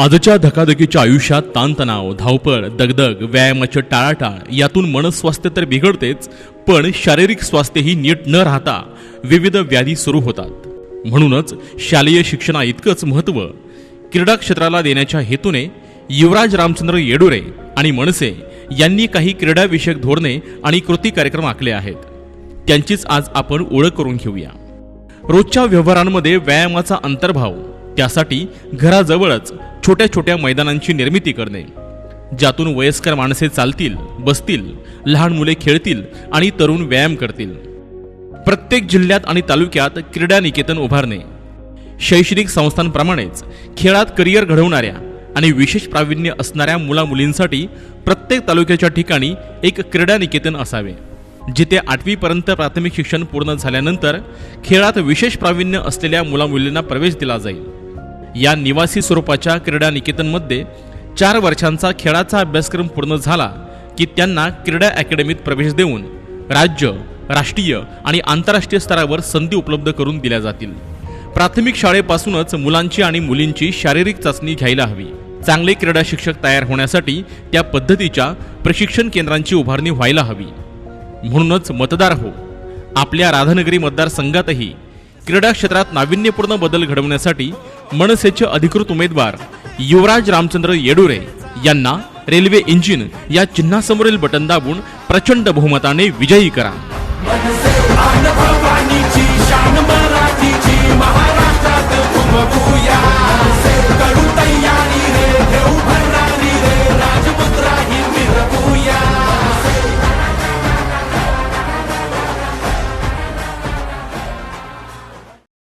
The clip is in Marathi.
आजच्या धकाधकीच्या आयुष्यात ताणतणाव धावपळ दगदग व्यायामाचे टाळाटाळ यातून मनस्वास्थ्य तर बिघडतेच पण शारीरिक स्वास्थ्यही नीट न राहता विविध व्याधी सुरू होतात. म्हणूनच शालेय शिक्षणा इतकंच महत्त्व. क्रीडा क्षेत्राला देण्याच्या हेतूने युवराज रामचंद्र येडुरे आणि मनसे यांनी काही क्रीडाविषयक धोरणे आणि कृती कार्यक्रम आखले आहेत. त्यांचीच आज आपण ओळख करून घेऊया. रोजच्या व्यवहारांमध्ये व्यायामाचा अंतर्भाव त्यासाठी घराजवळच छोट्या छोट्या मैदानांची निर्मिती करणे. ज्यातून वयस्कर माणसे चालतील बसतील लहान मुले खेळतील आणि तरुण व्यायाम करतील. प्रत्येक जिल्ह्यात आणि तालुक्यात क्रीडा निकेतन उभारणे. शैक्षणिक संस्थांप्रमाणेच खेळात करिअर घडवणाऱ्या आणि विशेष प्रावीण्य असणाऱ्या मुला मुलींसाठी प्रत्येक तालुक्याच्या ठिकाणी एक क्रीडा निकेतन असावे. जिथे आठवीपर्यंत प्राथमिक शिक्षण पूर्ण झाल्यानंतर खेळात विशेष प्रावीण्य असलेल्या मुला मुलींना प्रवेश दिला जाईल. या निवासी स्वरूपाच्या क्रीडा निकेतनमध्ये चार वर्षांचा खेळाचा अभ्यासक्रम पूर्ण झाला की त्यांना क्रीडा अकॅडमीत प्रवेश देऊन राज्य राष्ट्रीय आणि आंतरराष्ट्रीय स्तरावर संधी उपलब्ध करून दिल्या जातील. प्राथमिक शाळेपासूनच मुलांची आणि मुलींची शारीरिक चाचणी घ्यायला हवी. चांगले क्रीडा शिक्षक तयार होण्यासाठी त्या पद्धतीच्या प्रशिक्षण केंद्रांची उभारणी व्हायला हवी. म्हणूनच मतदार हो आपल्या राधानगरी मतदारसंघातही क्रीडा क्षेत्रात नाविन्यपूर्ण बदल घडवण्यासाठी मनसेचे अधिकृत उमेदवार युवराज रामचंद्र येडुरे यांना रेल्वे इंजिन या चिन्हासमोरील बटन दाबून प्रचंड बहुमताने विजयी करा.